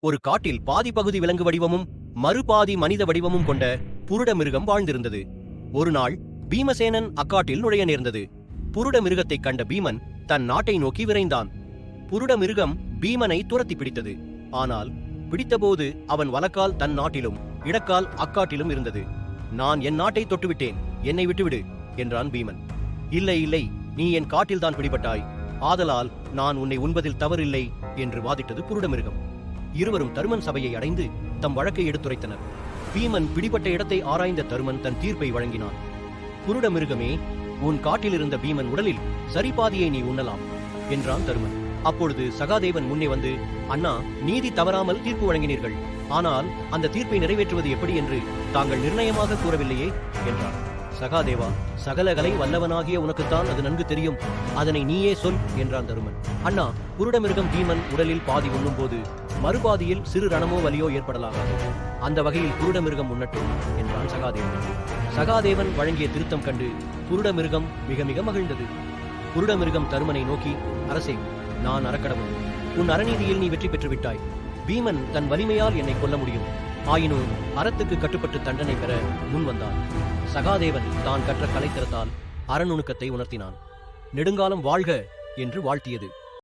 ஒரு காட்டில் பாதி பகுதி விலங்கு வடிவமும் மறுபாதி மனித வடிவமும் கொண்ட புருட மிருகம் வாழ்ந்திருந்தது. ஒரு நாள் பீமசேனன் அக்காட்டில் நுழைய நேர்ந்தது. புருட மிருகத்தைக் கண்ட பீமன் தன் நாட்டை நோக்கி விரைந்தான். புருட மிருகம் பீமனை துரத்தி பிடித்தது. ஆனால் பிடித்தபோது அவன் வலக்கால் தன் நாட்டிலும் இடக்கால் அக்காட்டிலும் இருந்தது. நான் என் நாட்டை தொட்டுவிட்டேன் என்னை விட்டுவிடு என்றான் பீமன். இல்லை இல்லை நீ என் காட்டில்தான் பிடிபட்டாய். ஆதலால் நான் உன்னை உண்பதில் தவறில்லை என்று வாதிட்டது புருடமிருகம். இருவரும் தருமன் சபையை அடைந்து தம் வழக்கை எடுத்துரைத்தனர். பீமன் பிடிபட்ட இடத்தை ஆராய்ந்த தருமன் தன் தீர்ப்பை வழங்கினான். புருடமிருகமே உன் காட்டில் இருந்த பீமன் உடலில் சரிபாதியை நீ உண்ணலாம் என்றான் தருமன். அப்பொழுது சகாதேவன் முன்னே வந்து அண்ணா நீதி தவறாமல் தீர்ப்பு வழங்கினீர்கள். ஆனால் அந்த தீர்ப்பை நிறைவேற்றுவது எப்படி என்று தாங்கள் நிர்ணயமாக கூறவில்லையே என்றார் சகாதேவா சகலகலை வல்லவனாகிய உனக்குத்தான் அது நன்கு தெரியும். அதனை நீயே சொல் என்றான் தருமன். அண்ணா குருடமிருகம் பீமன் உடலில் பாதி உண்ணும்போது மறுபாதியில் சிறு ரணமோ வலியோ ஏற்படலாம் அந்த வகையில் குருடமிருகம் உண்ணட்டும் என்றான் சகாதேவன். சகாதேவன் வழங்கிய திருத்தம் கண்டு குருடமிருகம் மிக மிக மகிழ்ந்தது. குருடமிருகம் தருமனை நோக்கி அரசே நான் அறக்கடவுள் உன் அறநீதியில் நீ வெற்றி பெற்று விட்டாய் பீமன் தன் வலிமையால் என்னை கொல்ல முடியும். ஆயினும் அறத்துக்கு கட்டுப்பட்டு தண்டனை பெற முன் வந்தான் சகாதேவன் தான் கற்ற கலைத்திறத்தால் அறநுணுக்கத்தை உணர்த்தினான். நெடுங்காலம் வாழ்க என்று வாழ்த்தியது.